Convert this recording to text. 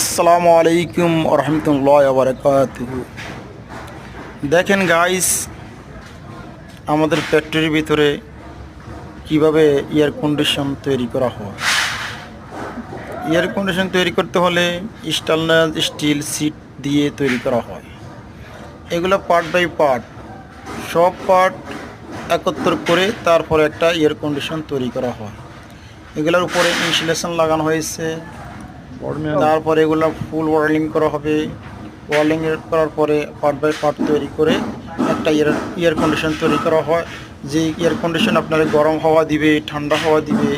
আসসালামু আলাইকুম রহমতুল্লাহ বারকাত দেখেন গাইস আমাদের ফ্যাক্টরির ভিতরে কীভাবে এয়ার কন্ডিশন তৈরি করা হয়? এয়ার কন্ডিশন তৈরি করতে হলে স্টালনার স্টিল সিট দিয়ে তৈরি করা হয়। এগুলো পার্ট বাই পার্ট সব পার্ট একত্র করে তারপরে একটা এয়ার কন্ডিশন তৈরি করা হয়। এগুলোর উপরে ইনসুলেশন লাগানো হয়েছে। তারপরে এগুলো ফুল ওয়ার্লিং করা হবে। ওয়ার্লিং করার পরে পার্ট বাই পার্ট তৈরি করে একটা এয়ার এয়ার কন্ডিশন তৈরি করা হয়। যে এয়ার কন্ডিশন আপনার গরম হাওয়া দিবে, ঠান্ডা হাওয়া দিবে